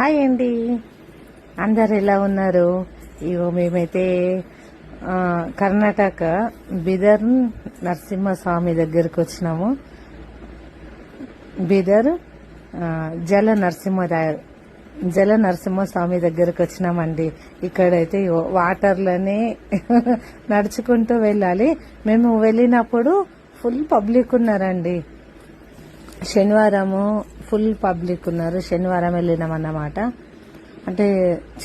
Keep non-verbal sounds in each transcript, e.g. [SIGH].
Hi అండి. అందరు ఎలా ఉన్నారు? ఇగో మేమైతే కర్ణాటక బిదర్ నరసింహస్వామి దగ్గరికి వచ్చినాము. బిదర్ జల నరసింహరాయ జల నరసింహస్వామి దగ్గరకు వచ్చినామండి. ఇక్కడైతే ఇగో వాటర్లోనే [LAUGHS] నడుచుకుంటూ వెళ్ళాలి. మేము వెళ్ళినప్పుడు ఫుల్ పబ్లిక్ ఉన్నారండి. శనివారము ఫుల్ పబ్లిక్ ఉన్నారు. శనివారం వెళ్ళినాం అన్నమాట. అంటే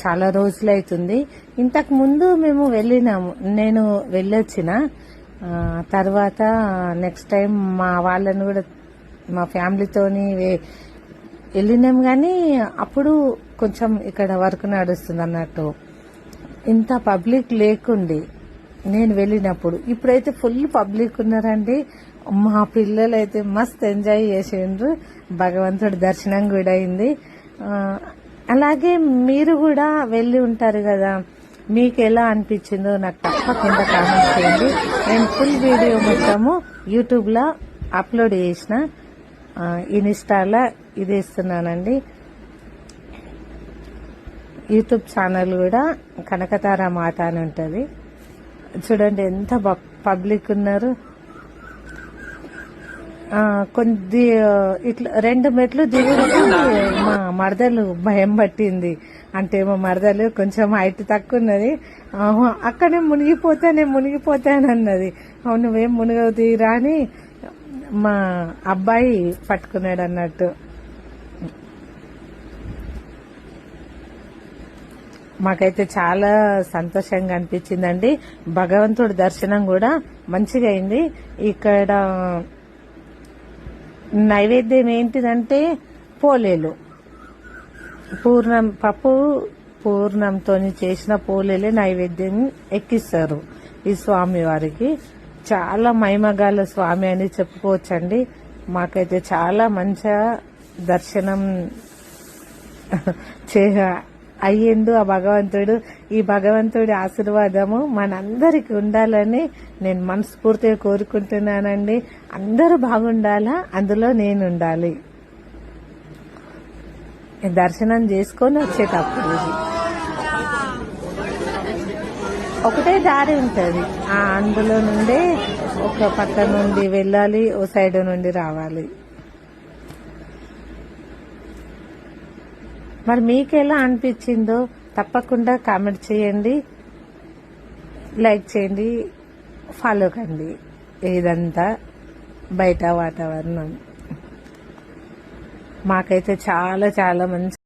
చాలా రోజులు అవుతుంది ఇంతకు ముందు మేము వెళ్ళినాము. నేను వెళ్ళొచ్చిన. తర్వాత నెక్స్ట్ టైం మా వాళ్ళని కూడా మా ఫ్యామిలీతోని వెళ్ళినాం కానీ అప్పుడు కొంచెం ఇక్కడ వర్క్ నడుస్తుంది అన్నట్టు. ఇంత పబ్లిక్ లేకుండి. నేను వెళ్ళినప్పుడు. ఇప్పుడైతే ఫుల్ పబ్లిక్ ఉన్నారండి. మా పిల్లలు అయితే మస్త్ ఎంజాయ్ చేసిండ్రు. భగవంతుడి దర్శనం కూడా అయింది. అలాగే మీరు కూడా వెళ్ళి ఉంటారు కదా. మీకు ఎలా అనిపించిందో నాకు తప్పకుండా కామెంట్ చేయండి. నేను ఫుల్ వీడియో మొత్తము యూట్యూబ్లో అప్లోడ్ చేసిన ఇన్స్టాలో ఇది ఇస్తున్నానండి యూట్యూబ్ ఛానల్ కూడా కనకతార మాత అని ఉంటుంది. చూడండి ఎంత పబ్లిక్ ఉన్నారు. కొద్ది ఇట్లా రెండు మెట్లు దిగుడికి మా మరదలు భయం పట్టింది. అంటే మా మరదలు కొంచెం హైట్ తక్కువ ఉన్నది. అక్కడే మునిగిపోతానే మునిగిపోతానన్నది. అవును నువ్వేం మునిగవు తీరా అని మా అబ్బాయి పట్టుకున్నాడు అన్నట్టు మాకైతే చాలా సంతోషంగా అనిపించిందండి. భగవంతుడి దర్శనం కూడా మంచిగా అయింది. ఇక్కడ నైవేద్యం ఏంటిదంటే పోలేలు. పూర్ణం పప్పు పూర్ణంతో చేసిన పోలేలే నైవేద్యం ఎక్కిస్తారు ఈ స్వామి వారికి. చాలా మహిమగాల స్వామి అని చెప్పుకోవచ్చండి. మాకైతే చాలా మంచిగా దర్శనం [LAUGHS] చే అయ్యిండు ఆ భగవంతుడు. ఈ భగవంతుడి ఆశీర్వాదము మనందరికి ఉండాలని నేను మనస్ఫూర్తిగా కోరుకుంటున్నానండి. అందరూ బాగుండాలా? అందులో నేను ఉండాలి దర్శనం చేసుకొని వచ్చేటప్పుడు. ఒకటే దారి ఉంటుంది. ఆ అందులో నుండే ఒక పక్క నుండి వెళ్ళాలి ఓ సైడ్ నుండి రావాలి. మరి మీకు ఎలా అనిపించిందో తప్పకుండా కామెంట్ చేయండి. లైక్ చేయండి. ఫాలో కండి. ఇదంతా బయట వాతావరణం. మాకైతే చాలా చాలా మంచి